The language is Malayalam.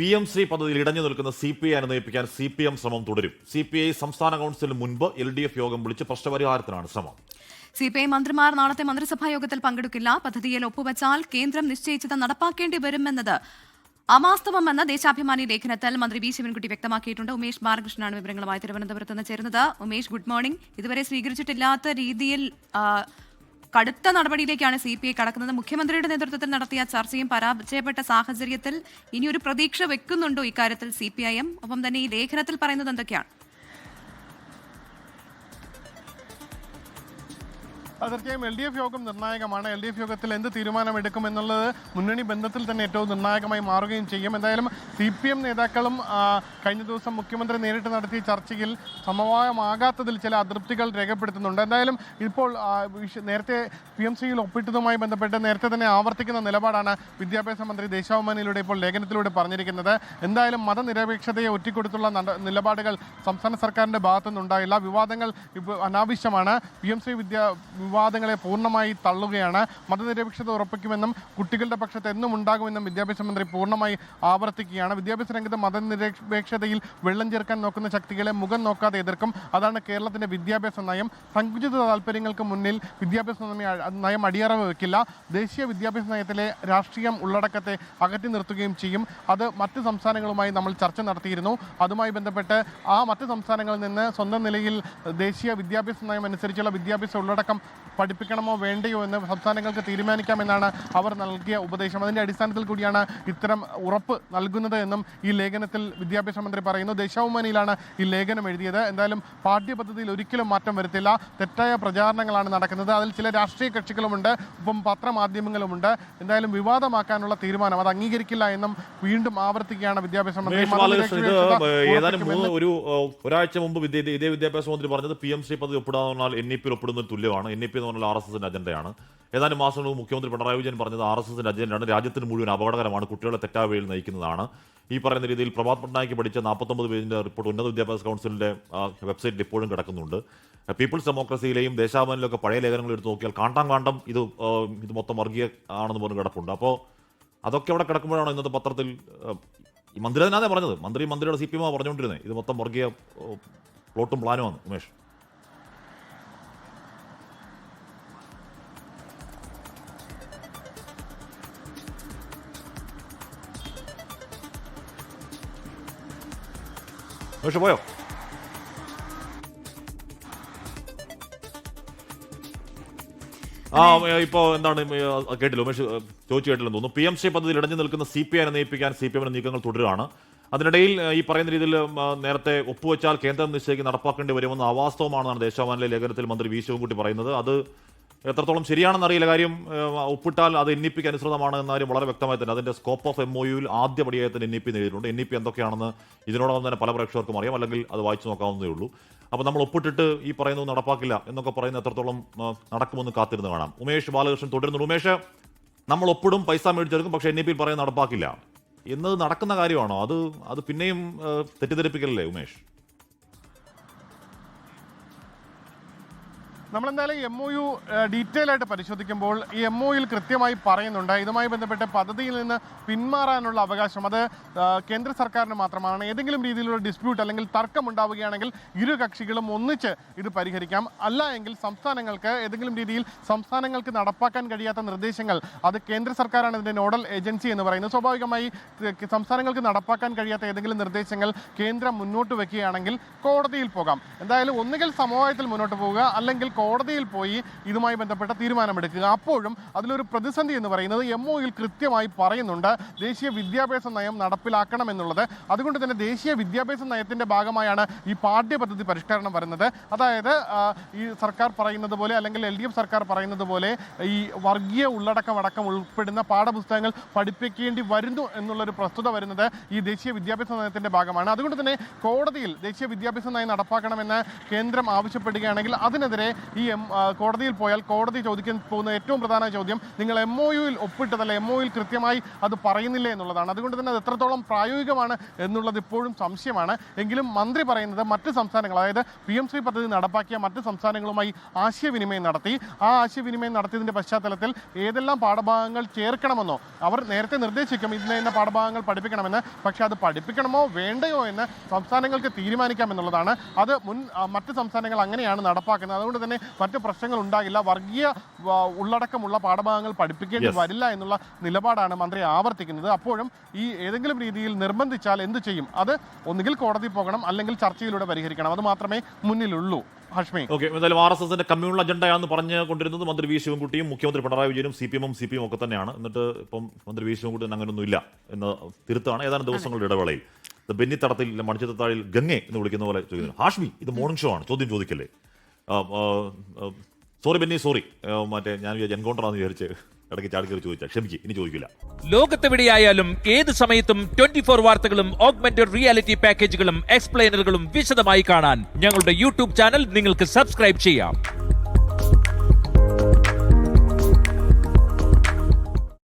പി എം സി പദ്ധതിയിൽ ഇടഞ്ഞു നിൽക്കുന്ന സി പി ഐ അനുനയിപ്പിക്കാൻ സി പി എം ശ്രമം തുടരും. സി പി ഐ സംസ്ഥാന കൗൺസിലിന് മുൻപ് എൽ ഡി എഫ് യോഗം വിളിച്ച് പ്രശ്നപരിഹാരത്തിനാണ് ശ്രമം. സി പി ഐ മന്ത്രിമാർ നാളത്തെ മന്ത്രിസഭാ യോഗത്തിൽ പങ്കെടുക്കില്ല. പദ്ധതിയിൽ ഒപ്പുവച്ചാൽ കേന്ദ്രം നിശ്ചയിച്ചത് നടപ്പാക്കേണ്ടി വരുമെന്നത് അമാസ്തവമെന്ന് ദേശാഭിമാനി ലേഖനത്തിൽ മന്ത്രി വി ശിവൻകുട്ടി വ്യക്തമാക്കിയിട്ടുണ്ട്. ഉമേഷ് ബാലകൃഷ്ണനാണ് വിവരങ്ങളുമായി തിരുവനന്തപുരത്ത് നിന്ന് ചേരുന്നത്. Umesh good morning. ഇതുവരെ സ്വീകരിച്ചിട്ടില്ലാത്ത രീതിയിൽ കടുത്ത നടപടിയിലേക്കാണ് സി പി ഐ കടക്കുന്നത്. മുഖ്യമന്ത്രിയുടെ നേതൃത്വത്തിൽ നടത്തിയ ചർച്ചയും പരാജയപ്പെട്ട സാഹചര്യത്തിൽ ഇനിയൊരു പ്രതീക്ഷ വെക്കുന്നുണ്ടോ ഇക്കാര്യത്തിൽ സി പി ഐ എം? ഒപ്പം തന്നെ ഈ ലേഖനത്തിൽ പറയുന്നത് എന്തൊക്കെയാണ്? തീർച്ചയായും എൽ ഡി എഫ് യോഗം നിർണായകമാണ്. എൽ ഡി എഫ് യോഗത്തിൽ എന്ത് തീരുമാനമെടുക്കും എന്നുള്ളത് മുന്നണി ബന്ധത്തിൽ തന്നെ ഏറ്റവും നിർണായകമായി മാറുകയും ചെയ്യും. എന്തായാലും സി പി എം നേതാക്കളും കഴിഞ്ഞ ദിവസം മുഖ്യമന്ത്രി നേരിട്ട് നടത്തിയ ചർച്ചയിൽ സമവായമാകാത്തതിൽ ചില അതൃപ്തികൾ രേഖപ്പെടുത്തുന്നുണ്ട്. എന്തായാലും ഇപ്പോൾ നേരത്തെ പി എം സിയിൽ ഒപ്പിട്ടതുമായി ബന്ധപ്പെട്ട് നേരത്തെ തന്നെ ആവർത്തിക്കുന്ന നിലപാടാണ് വിദ്യാഭ്യാസ മന്ത്രി ദേശാഭിമാനിയിലൂടെ ഇപ്പോൾ ലേഖനത്തിലൂടെ പറഞ്ഞിരിക്കുന്നത്. എന്തായാലും മതനിരപേക്ഷതയെ ഒറ്റിക്കൊടുത്തുള്ള നിലപാടുകൾ സംസ്ഥാന സർക്കാരിന്റെ ഭാഗത്തുനിന്നുണ്ടായില്ല. വിവാദങ്ങൾ ഇപ്പോൾ അനാവശ്യമാണ്. പി എം സി വിദ്യാ വിവാദങ്ങളെ പൂർണമായി തള്ളുകയാണ്. മതനിരപേക്ഷത ഉറപ്പിക്കുമെന്നും കുട്ടികളുടെ പക്ഷത്ത് എന്നും ഉണ്ടാകുമെന്നും വിദ്യാഭ്യാസ മന്ത്രി പൂർണമായി ആവർത്തിക്കുകയാണ്. വിദ്യാഭ്യാസ രംഗത്ത് മതനിരപേക്ഷതയിൽ വെള്ളം ചേർക്കാൻ നോക്കുന്ന ശക്തികളെ മുഖം നോക്കാതെ എതിർക്കും. അതാണ് കേരളത്തിന്റെ വിദ്യാഭ്യാസ നയം. സങ്കുചിത താല്പര്യങ്ങൾക്ക് മുന്നിൽ വിദ്യാഭ്യാസ നയം അടിയറവ് വെക്കില്ല. ദേശീയ വിദ്യാഭ്യാസ നയത്തിലെ രാഷ്ട്രീയം ഉള്ളടക്കത്തെ അകറ്റി നിർത്തുകയും ചെയ്യും. അത് മറ്റ് സംസ്ഥാനങ്ങളുമായി നമ്മൾ ചർച്ച നടത്തിയിരുന്നു. അതുമായി ബന്ധപ്പെട്ട് ആ മറ്റ് സംസ്ഥാനങ്ങളിൽ നിന്ന് സ്വന്തം നിലയിൽ ദേശീയ വിദ്യാഭ്യാസ നയം അനുസരിച്ചുള്ള വിദ്യാഭ്യാസ ഉള്ളടക്കം പഠിപ്പിക്കണമോ വേണ്ടയോ എന്ന് സംസ്ഥാനങ്ങൾക്ക് തീരുമാനിക്കാമെന്നാണ് അവർ നൽകിയ ഉപദേശം. അതിന്റെ അടിസ്ഥാനത്തിൽ കൂടിയാണ് ഇത്തരം ഉറപ്പ് നൽകുന്നത് എന്നും ഈ ലേഖനത്തിൽ വിദ്യാഭ്യാസ മന്ത്രി പറയുന്നു. ദേശാഭിമാനിയിലാണ് ഈ ലേഖനം എഴുതിയത്. എന്തായാലും പാഠ്യപദ്ധതിയിൽ ഒരിക്കലും മാറ്റം വരുത്തില്ല. തെറ്റായ പ്രചാരണങ്ങളാണ് നടക്കുന്നത്. അതിൽ ചില രാഷ്ട്രീയ കക്ഷികളുമുണ്ട്. ഒപ്പം പത്രമാധ്യമങ്ങളുമുണ്ട്. എന്തായാലും വിവാദമാക്കാനുള്ള തീരുമാനം അത് അംഗീകരിക്കില്ല എന്നും വീണ്ടും ആവർത്തിക്കുകയാണ് വിദ്യാഭ്യാസ മന്ത്രി. ഒരു ഒരാഴ്ച മുമ്പ് ഇതേ വിദ്യാഭ്യാസ മന്ത്രി പറഞ്ഞത് പി എം ശ്രീ പദ്ധതി ഒപ്പിടാൻ എൻ ഇ പിയിൽ ഒപ്പിടുന്നതിന് തുല്യമാണ്. എൻ ഇ പി എന്ന് പറഞ്ഞാൽ ആർ എസ് എസിന്റെ അജണ്ടയാണ്. ഏതാനും മാസം മുഖ്യമന്ത്രി പിണറായി വിജയൻ പറഞ്ഞത് ആർ എസ് എസിന്റെ അജണ്ടയാണ് രാജ്യത്തിന് മുഴുവൻ അപകടകരമാണ്. കുട്ടികളെ തെറ്റായ വഴിയിൽ നയിക്കുന്നതാണ്. ഈ പറയുന്ന രീതിയിൽ പ്രഭാത് പട്നായിക്ക് പഠിച്ച നാൽപ്പത്തൊമ്പത് പേജിന്റെ റിപ്പോർട്ട് ഉന്നത വിദ്യാഭ്യാസ കൗൺസിലിന്റെ വെബ്സൈറ്റിൽ ഇപ്പോഴും കിടക്കുന്നുണ്ട്. പീപ്പിൾസ് ഡെമോക്രസിയിലെയും ദേശാഭിമാനിലൊക്കെ പഴയ ലേഖനങ്ങൾ എടുത്ത് നോക്കിയാൽ കാണ്ടാം കാണ്ടം ഇത് ഇത് മൊത്തം വർഗീയ ആണെന്ന് പറഞ്ഞ് കിടപ്പുണ്ട്. അപ്പോൾ അതൊക്കെ അവിടെ കിടക്കുമ്പോഴാണ് ഇന്നത്തെ പത്രത്തിൽ മന്ത്രി തന്നെയാണ് പറഞ്ഞത്. മന്ത്രി മന്ത്രിയുടെ സി പി എം പറഞ്ഞുകൊണ്ടിരുന്നത് ഇത് മൊത്തം വർഗീയ പ്ലോട്ടും പ്ലാനുമാണ്. ഉമേഷ്. ഉമേഷ് പോയോ ആ ഇപ്പോൾ എന്താണ് കേട്ടില്ല? ഉമേഷ് ചോദിച്ചു കേട്ടില്ലെന്ന് തോന്നുന്നു. പി എം സി പദ്ധതിയിൽ ഇടഞ്ഞു നിൽക്കുന്ന സി പി ഐനെ നയിപ്പിക്കാൻ സി പി എമ്മിന്റെ നീക്കങ്ങൾ തുടരുകയാണ്. അതിനിടയിൽ ഈ പറയുന്ന രീതിയിൽ നേരത്തെ ഒപ്പുവെച്ചാൽ കേന്ദ്രം നിശ്ചയിക്ക് നടപ്പാക്കേണ്ടി വരുമെന്ന് അവാസ്തവമാണെന്നാണ് ദേശാഭിമാനിലെ ലേഖനത്തിൽ മന്ത്രി വി ശിവൻകുട്ടി പറയുന്നത്. അത് എത്രത്തോളം ശരിയാണെന്ന് അറിയില്ല കാര്യം ഒപ്പിട്ടാൽ അത് എൻ ഇ പിക്ക് അനുസൃതമാണ് എന്ന കാര്യം വളരെ വ്യക്തമായി തന്നെ. അതിന്റെ സ്കോപ്പ് ഓഫ് എം ഒ യുവിൽ ആദ്യ പടിയായി തന്നെ എൻ ഇ പി നേടിയിട്ടുണ്ട്. എൻ ഇ പി എന്തൊക്കെയാണെന്ന് ഇതിനോടൊപ്പം തന്നെ പല പ്രേക്ഷകർക്കും അറിയാം. അല്ലെങ്കിൽ അത് വായിച്ചു നോക്കാവുന്നതേ ഉള്ളൂ. അപ്പോൾ നമ്മൾ ഒപ്പിട്ടിട്ട് ഈ പറയുന്നത് നടപ്പാക്കില്ല എന്നൊക്കെ പറയുന്ന എത്രത്തോളം നടക്കുമെന്ന് കാത്തിരുന്ന് കാണാം. ഉമേഷ് ബാലകൃഷ്ണൻ തുടരുന്നു ഉമേഷ് നമ്മൾ ഒപ്പിടും പൈസ മേടിച്ചെടുക്കും പക്ഷേ എൻ ഇ പിയിൽ പറയുന്നത് നടപ്പാക്കില്ല. എന്നത് നടക്കുന്ന കാര്യമാണോ? അത് അത് പിന്നെയും തെറ്റിദ്ധരിപ്പിക്കലല്ലേ ഉമേഷ്? നമ്മളെന്തായാലും എം ഒ യു ഡീറ്റെയിൽ ആയിട്ട് പരിശോധിക്കുമ്പോൾ ഈ എം ഒ യിൽ കൃത്യമായി പറയുന്നുണ്ട്. ഇതുമായി ബന്ധപ്പെട്ട് പദ്ധതിയിൽ നിന്ന് പിന്മാറാനുള്ള അവകാശം അത് കേന്ദ്ര സർക്കാരിന് മാത്രമാണ്. ഏതെങ്കിലും രീതിയിലുള്ള ഡിസ്പ്യൂട്ട് അല്ലെങ്കിൽ തർക്കം ഉണ്ടാവുകയാണെങ്കിൽ ഇരു കക്ഷികളും ഒന്നിച്ച് ഇത് പരിഹരിക്കാം. അല്ല എങ്കിൽ സംസ്ഥാനങ്ങൾക്ക് ഏതെങ്കിലും രീതിയിൽ സംസ്ഥാനങ്ങൾക്ക് നടപ്പാക്കാൻ കഴിയാത്ത നിർദ്ദേശങ്ങൾ അത് കേന്ദ്ര സർക്കാരാണ് ഇതിന്റെ നോഡൽ ഏജൻസി എന്ന് പറയുന്നത്. സ്വാഭാവികമായി സംസ്ഥാനങ്ങൾക്ക് നടപ്പാക്കാൻ കഴിയാത്ത ഏതെങ്കിലും നിർദ്ദേശങ്ങൾ കേന്ദ്രം മുന്നോട്ട് വെക്കുകയാണെങ്കിൽ കോടതിയിൽ പോകാം. എന്തായാലും ഒന്നുകിൽ സമവായത്തിൽ മുന്നോട്ട് പോവുക അല്ലെങ്കിൽ കോടതിയിൽ പോയി ഇതുമായി ബന്ധപ്പെട്ട തീരുമാനമെടുക്കുക. അപ്പോഴും അതിലൊരു പ്രതിസന്ധി എന്ന് പറയുന്നത് എം ഒയിൽ കൃത്യമായി പറയുന്നുണ്ട് ദേശീയ വിദ്യാഭ്യാസ നയം നടപ്പിലാക്കണം എന്നുള്ളത് അതുകൊണ്ട് തന്നെ ദേശീയ വിദ്യാഭ്യാസ നയത്തിന്റെ ഭാഗമായാണ് ഈ പാഠ്യപദ്ധതി പരിഷ്കരണം വരുന്നത്. അതായത് ഈ സർക്കാർ പറയുന്നത് പോലെ അല്ലെങ്കിൽ എൽ ഡി എഫ് സർക്കാർ പറയുന്നത് പോലെ ഈ വർഗീയ ഉള്ളടക്കം അടക്കം ഉൾപ്പെടുന്ന പാഠപുസ്തകങ്ങൾ പഠിപ്പിക്കേണ്ടി വരുന്നു എന്നുള്ളൊരു പ്രസ്തുത വരുന്നത് ഈ ദേശീയ വിദ്യാഭ്യാസ നയത്തിന്റെ ഭാഗമാണ്. അതുകൊണ്ട് തന്നെ കോടതിയിൽ ദേശീയ വിദ്യാഭ്യാസ നയം നടപ്പാക്കണമെന്ന് കേന്ദ്രം ആവശ്യപ്പെടുകയാണെങ്കിൽ അതിനെതിരെ ഈ കോടതിയിൽ പോയാൽ കോടതി ചോദിക്കാൻ പോകുന്ന ഏറ്റവും പ്രധാന ചോദ്യം നിങ്ങൾ എം ഒ യുയിൽ ഒപ്പിട്ടതല്ല? എം ഒ യുയിൽ കൃത്യമായി അത് പറയുന്നില്ല എന്നുള്ളതാണ്. അതുകൊണ്ട് തന്നെ അത് എത്രത്തോളം പ്രായോഗികമാണ് എന്നുള്ളത് ഇപ്പോഴും സംശയമാണ്. എങ്കിലും മന്ത്രി പറയുന്നത് മറ്റ് സംസ്ഥാനങ്ങൾ അതായത് പി എം ശ്രീ പദ്ധതി നടപ്പാക്കിയ മറ്റ് സംസ്ഥാനങ്ങളുമായി ആശയവിനിമയം നടത്തി. ആ ആശയവിനിമയം നടത്തിയതിന്റെ പശ്ചാത്തലത്തിൽ ഏതെല്ലാം പാഠഭാഗങ്ങൾ ചേർക്കണമെന്നോ അവർ നേരത്തെ നിർദ്ദേശിക്കും ഇതിനെ തന്നെ പാഠഭാഗങ്ങൾ പഠിപ്പിക്കണമെന്ന് പക്ഷേ അത് പഠിപ്പിക്കണമോ വേണ്ടയോ എന്ന് സംസ്ഥാനങ്ങൾക്ക് തീരുമാനിക്കാം എന്നുള്ളതാണ്. അത് മുൻ മറ്റ് സംസ്ഥാനങ്ങൾ അങ്ങനെയാണ് നടപ്പാക്കുന്നത്. അതുകൊണ്ട് തന്നെ മറ്റ് പ്രശ്നങ്ങൾ ഉണ്ടാകില്ല വർഗീയ ഉള്ളടക്കമുള്ള പാഠഭാഗങ്ങൾ പഠിപ്പിക്കേണ്ടി വരില്ല എന്നുള്ള നിലപാടാണ് മന്ത്രി ആവർത്തിക്കുന്നത്. അപ്പോഴും ഈ ഏതെങ്കിലും രീതിയിൽ നിർബന്ധിച്ചാൽ എന്ത് ചെയ്യും? അത് ഒന്നുകിൽ കോടതി പോകണം അല്ലെങ്കിൽ ചർച്ചയിലൂടെ പരിഹരിക്കണം. അത് മാത്രമേ മുന്നിലുള്ളൂ. ഹഷ്മി. ഓക്കെ എന്തായാലും ആർ എസ് എസിന്റെ കമ്മ്യൂണൽ അജണ്ടയാണെന്ന് പറഞ്ഞു കൊണ്ടിരുന്നത് മന്ത്രി വി ശിവൻകുട്ടിയും മുഖ്യമന്ത്രി പിണറായി വിജയനും സി പി എമ്മും സി പി എം ഒക്കെ തന്നെയാണ്. എന്നിട്ട് ഇപ്പം മന്ത്രി വി ശിവൻകുട്ടി അങ്ങനെയൊന്നും ഇല്ല എന്ന് തിരുത്താണ് ഏതാനും ദിവസങ്ങളുടെ ഇടവേളയിൽ. ഇത് ബെന്നിത്തടത്തിൽ മണിച്ചത്താഴിൽ ഗംഗെ എന്ന് വിളിക്കുന്ന പോലെ ചോദിക്കുന്നു. ഹാഷ്മി ഇത് മോർണിംഗ് ഷോ ആണ്. ചോദ്യം ചോദിക്കല്ലേ? സോറി ബെന്നി സോറി മറ്റേ ഞാൻ എൻകൗണ്ടറാന്ന് വിചാരിച്ച് ഇടയ്ക്ക് ചാടിക്കറി ചോദിച്ചാൽ ക്ഷമിക്ക് ഇനി ചോദിക്കില്ല. ലോകത്തെവിടെയായാലും ഏത് സമയത്തും ട്വന്റി ഫോർ വാർത്തകളും ഓഗ്മെന്റഡ് റിയാലിറ്റി പാക്കേജുകളും എക്സ്പ്ലെയിനറുകളും വിശദമായി കാണാൻ ഞങ്ങളുടെ യൂട്യൂബ് ചാനൽ നിങ്ങൾക്ക് സബ്സ്ക്രൈബ് ചെയ്യാം.